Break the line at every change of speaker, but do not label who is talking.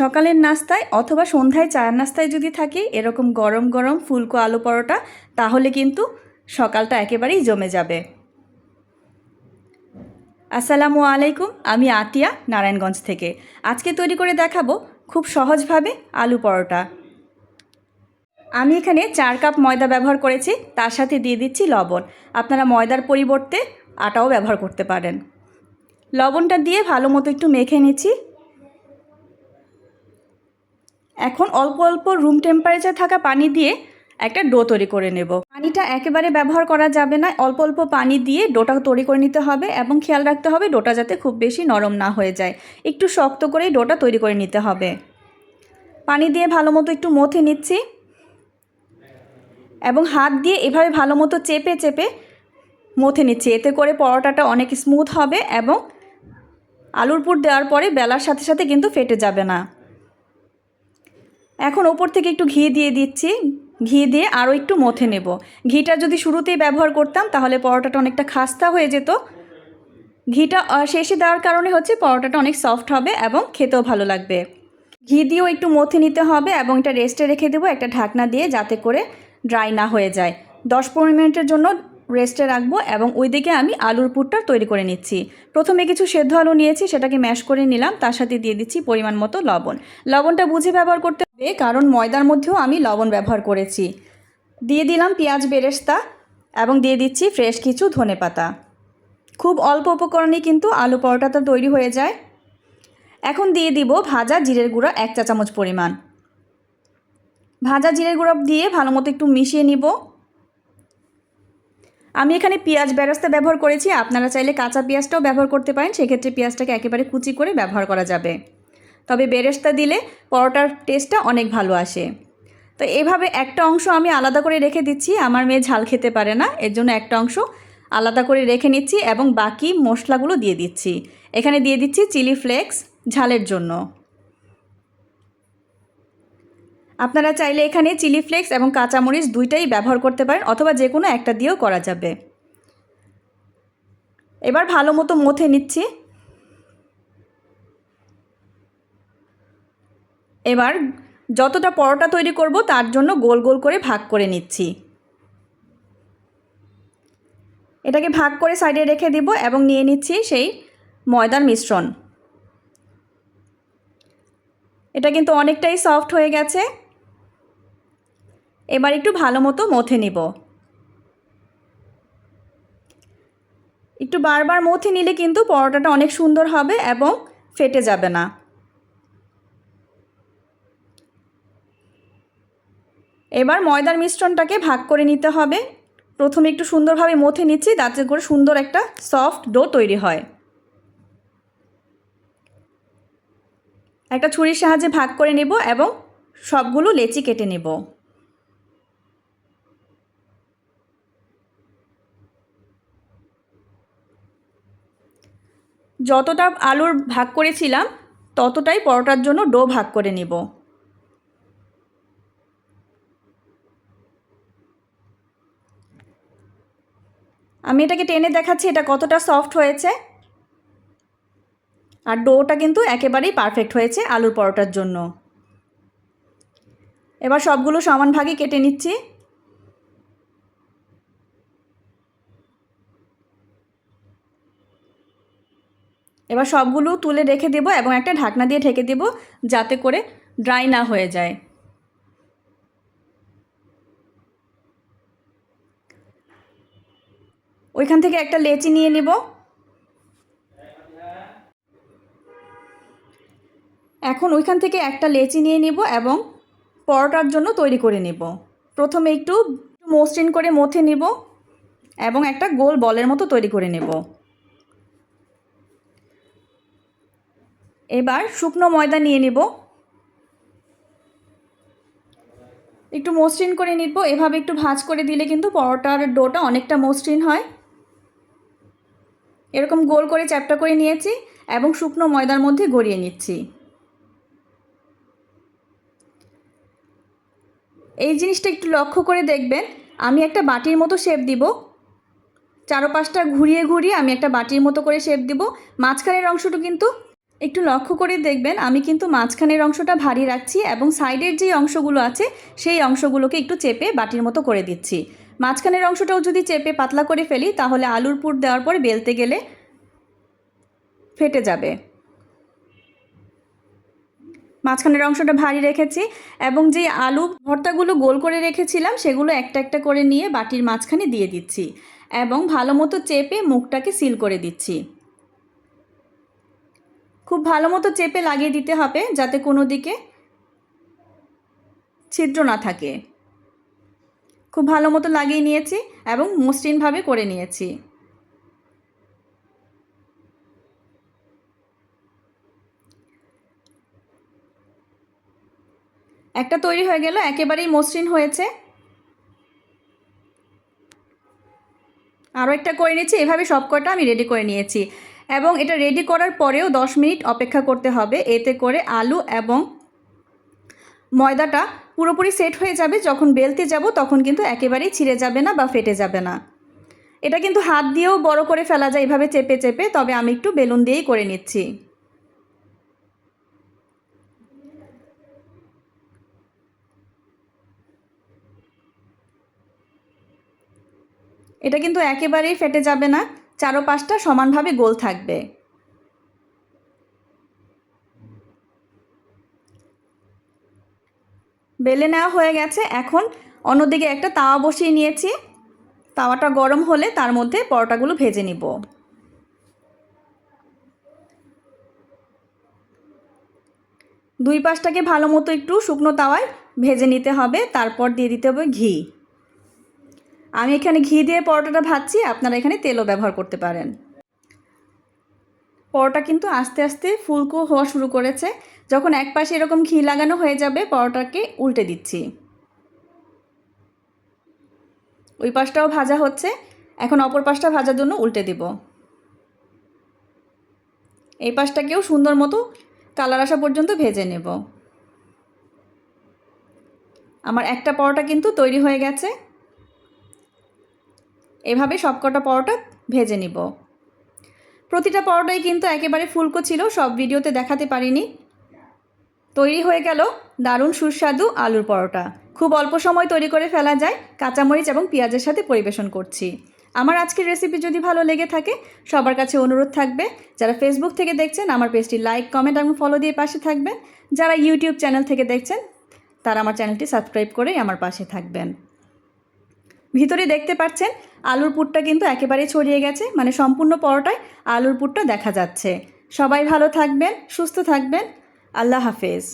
সকালের নাস্তায় অথবা সন্ধ্যায় চায়ের নাস্তায় যদি থাকে, এরকম গরম গরম ফুলকো আলু পরোটা, তাহলে কিন্তু সকালটা একেবারেই জমে যাবে। আসসালামু আলাইকুম, আমি আতিয়া, নারায়ণগঞ্জ থেকে। আজকে তৈরি করে দেখাবো খুব সহজভাবে আলু পরোটা। আমি এখানে চার কাপ ময়দা ব্যবহার করেছি, তার সাথে দিয়ে দিচ্ছি লবণ। আপনারা ময়দার পরিবর্তে আটাও ব্যবহার করতে পারেন। লবণটা দিয়ে ভালো মতো একটু মেখে নিচ্ছি। এখন অল্প অল্প রুম টেম্পারেচার থাকা পানি দিয়ে একটা ডো তৈরি করে নেব। পানিটা একেবারে ব্যবহার করা যাবে না, অল্প অল্প পানি দিয়ে ডোটা তৈরি করে নিতে হবে এবং খেয়াল রাখতে হবে ডোটা যাতে খুব বেশি নরম না হয়ে যায়। একটু শক্ত করেই ডোটা তৈরি করে নিতে হবে। পানি দিয়ে ভালো মতো একটু মথে নিচ্ছি এবং হাত দিয়ে এভাবে ভালো মতো চেপে চেপে মথে নিচ্ছি। এতে করে পরোটাটা অনেক স্মুথ হবে এবং আলুর পুর দেওয়ার পরে বেলার সাথে সাথে কিন্তু ফেটে যাবে না। এখন ওপর থেকে একটু ঘি দিয়ে দিচ্ছি। ঘি দিয়ে আরও একটু মথে নেব। ঘিটা যদি শুরুতেই ব্যবহার করতাম, তাহলে পরোটাটা অনেকটা খাস্তা হয়ে যেত। ঘিটা শেষে দেওয়ার কারণে হচ্ছে পরোটাটা অনেক সফট হবে এবং খেতেও ভালো লাগবে। ঘি দিয়েও একটু মথে নিতে হবে এবং এটা রেস্টে রেখে দেবো একটা ঢাকনা দিয়ে যাতে করে ড্রাই না হয়ে যায়। দশ পনেরো মিনিটের জন্য রেস্টে রাখব এবং ওই দিকে আমি আলুর পুরটা তৈরি করে নিচ্ছি। প্রথমে কিছু সেদ্ধ আলু নিয়েছি, সেটাকে ম্যাশ করে নিলাম। তার সাথে দিয়ে দিচ্ছি পরিমাণ মতো লবণ। লবণটা বুঝে ব্যবহার করতে হবে কারণ ময়দার মধ্যেও আমি লবণ ব্যবহার করেছি। দিয়ে দিলাম পেঁয়াজ বেরেস্তা এবং দিয়ে দিচ্ছি ফ্রেশ কিছু ধনেপাতা খুব অল্প উপকরণে কিন্তু আলু পরোটাটা তৈরি হয়ে যায়। এখন দিয়ে দিব ভাজা জিরের গুঁড়া এক চা চামচ পরিমাণ। ভাজা জিরের গুঁড়ো দিয়ে ভালো মতো একটু মিশিয়ে নিব। আমি এখানে পেঁয়াজ বেরাস্তা ব্যবহার করেছি। আপনারা চাইলে কাঁচা পেঁয়াজটাও ব্যবহার করতে পারেন। সেক্ষেত্রে পেঁয়াজটাকে একেবারে কুচি করে ব্যবহার করা যাবে। তবে বেরেস্তা দিলে পরোটার টেস্টটা অনেক ভালো আসে। তো এভাবে একটা অংশ আমি আলাদা করে রেখে দিচ্ছি, আমার মেয়ে ঝাল খেতে পারে না, এর জন্য একটা অংশ আলাদা করে রেখে নিচ্ছি এবং বাকি মশলাগুলো দিয়ে দিচ্ছি। এখানে দিয়ে দিচ্ছি চিলি ফ্লেক্স ঝালের জন্য। আপনারা চাইলে এখানে চিলি ফ্লেক্স এবং কাঁচামরিচ দুইটাই ব্যবহার করতে পারেন অথবা যে কোনো একটা দিয়েও করা যাবে। এবার ভালো মতো মথে নিচ্ছি। এবার যতটা পরোটা তৈরি করব, তার জন্য গোল গোল করে ভাগ করে নিচ্ছি। এটাকে ভাগ করে সাইডে রেখে দিব এবং নিয়ে নিচ্ছি সেই ময়দার মিশ্রণ। এটা কিন্তু অনেকটাই সফট হয়ে গেছে। এবার একটু ভালো মতো মথে নিব। একটু বারবার মথে নিলে কিন্তু পরোটাটা অনেক সুন্দর হবে এবং ফেটে যাবে না। এবার ময়দার মিশ্রণটাকে ভাগ করে নিতে হবে। প্রথমে একটু সুন্দরভাবে মথে নিচ্ছি, যাতে করে সুন্দর একটা সফট ডো তৈরি হয়। একটা ছুরির সাহায্যে ভাগ করে নেব এবং সবগুলো লেচি কেটে নেব। যতটা আলুর ভাগ করেছিলাম, ততটাই পরোটার জন্য ডো ভাগ করে নেব। আমি এটাকে টেনে দেখাচ্ছি, এটা কতটা সফট হয়েছে। আর ডোটা কিন্তু একেবারেই পারফেক্ট হয়েছে আলুর পরোটার জন্য। এবার সবগুলো সমান ভাগে কেটে নিচ্ছি। এবার সবগুলো তুলে রেখে দেব এবং একটা ঢাকনা দিয়ে ঢেকে দেব যাতে করে ড্রাই না হয়ে যায়। ওইখান থেকে একটা লেচি নিয়ে নিব। এখন ওইখান থেকে একটা লেচি নিয়ে নিব এবং পরোটার জন্য তৈরি করে নিব। প্রথমে একটু মসৃণ করে মথে নিব এবং একটা গোল বলের মতো তৈরি করে নেব। এবার শুকনো ময়দা নিয়ে নিব। একটু মসৃণ করে নিব। এভাবে একটু ভাঁজ করে দিলে কিন্তু পরোটার ডোটা অনেকটা মসৃণ হয়। এরকম গোল করে চ্যাপটা করে নিয়েছি এবং শুকনো ময়দার মধ্যে গড়িয়ে নিচ্ছি। এই জিনিসটা একটু লক্ষ্য করে দেখবেন, আমি একটা বাটির মতো শেপ দিব। চারোপাশটা ঘুরিয়ে ঘুরিয়ে আমি একটা বাটির মতো করে শেপ দিব। মাঝখানের অংশটা কিন্তু একটু লক্ষ্য করে দেখবেন, আমি কিন্তু মাঝখানের অংশটা ভারী রাখছি এবং সাইডের যে অংশগুলো আছে, সেই অংশগুলোকে একটু চেপে বাটির মতো করে দিচ্ছি। মাঝখানের অংশটাও যদি চেপে পাতলা করে ফেলি, তাহলে আলুর পুর দেওয়ার পরে বেলতে গেলে ফেটে যাবে। মাঝখানের অংশটা ভারী রেখেছি এবং যে আলু ভর্তাগুলো গোল করে রেখেছিলাম, সেগুলো একটা একটা করে নিয়ে বাটির মাঝখানে দিয়ে দিচ্ছি এবং ভালো মতো চেপে মুখটাকে সিল করে দিচ্ছি। খুব ভালো মতো চেপে লাগিয়ে দিতে হবে যাতে কোনো দিকে ছিদ্র না থাকে। খুব ভালো মতো লাগিয়ে নিয়েছি এবং মসৃণভাবে করে নিয়েছি। একটা তৈরি হয়ে গেল, একেবারেই মসৃণ হয়েছে। আরও একটা করে নিয়েছি এভাবে সব কটা আমি রেডি করে নিয়েছি। এবং এটা রেডি করার পরেও 10 মিনিট অপেক্ষা করতে হবে, এতে করে আলু এবং ময়দাটা পুরোপুরি সেট হয়ে যাবে, যখন বেলতে যাব তখন কিন্তু একেবারেই ছিঁড়ে যাবে না বা ফেটে যাবে না। এটা কিন্তু হাত দিয়েও বড় করে ফেলা যায় এভাবে চেপে চেপে, তবে আমি একটু বেলুন দিয়েই করে নিচ্ছি। এটা কিন্তু একেবারেই ফেটে যাবে না চারো পাঁচটা সমানভাবে গোল থাকবে। বেলে নেওয়া হয়ে গেছে। এখন অন্যদিকে একটা তাওয়া বসিয়ে নিয়েছি। তাওয়াটা গরম হলে তার মধ্যে পরোটাগুলো ভেজে নিব। দুই পাশটাকে ভালো মতো একটু শুকনো তাওয়ায় ভেজে নিতে হবে। তারপর দিয়ে দিতে হবে ঘি। আমি এখানে ঘি দিয়ে পরোটাটা ভাজছি। আপনারা এখানে তেলও ব্যবহার করতে পারেন। পরোটা কিন্তু আস্তে আস্তে ফুলকো হওয়া শুরু করেছে। যখন এক পাশে এরকম ঘি লাগানো হয়ে যাবে, পরোটাকে উল্টে দিচ্ছি। ওই পাশটাও ভাজা হচ্ছে। এখন অপর পাশটা ভাজার জন্য উল্টে দিব। এই পাশটাকেও সুন্দর মতো কালার আসা পর্যন্ত ভেজে নেব। আমার একটা পরোটা কিন্তু তৈরি হয়ে গেছে। এভাবে সবকটা পরোটা ভেজে নিব। প্রতিটা পরোটাই কিন্তু একেবারে ফুলকো ছিল, সব ভিডিওতে দেখাতে পারিনি। তৈরি হয়ে গেল দারুণ সুস্বাদু আলুর পরোটা। খুব অল্প সময় তৈরি করে ফেলা যায়, কাঁচামরিচ এবং পেঁয়াজের সাথে পরিবেশন করছি। আমার আজকের রেসিপি যদি ভালো লেগে থাকে, সবার কাছে অনুরোধ থাকবে, যারা ফেসবুক থেকে দেখছেন, আমার পেজটি লাইক কমেন্ট এবং ফলো দিয়ে পাশে থাকবেন। যারা ইউটিউব চ্যানেল থেকে দেখছেন, তারা আমার চ্যানেলটি সাবস্ক্রাইব করেই আমার পাশে থাকবেন। ভিতরে দেখতে পাচ্ছেন, আলুর পুরটা কিন্তু একেবারে ছড়িয়ে গেছে মানে সম্পূর্ণ পরোটায় আলুর পুরটা দেখা যাচ্ছে। সবাই ভালো থাকবেন, সুস্থ থাকবেন, আল্লাহ হাফেজ।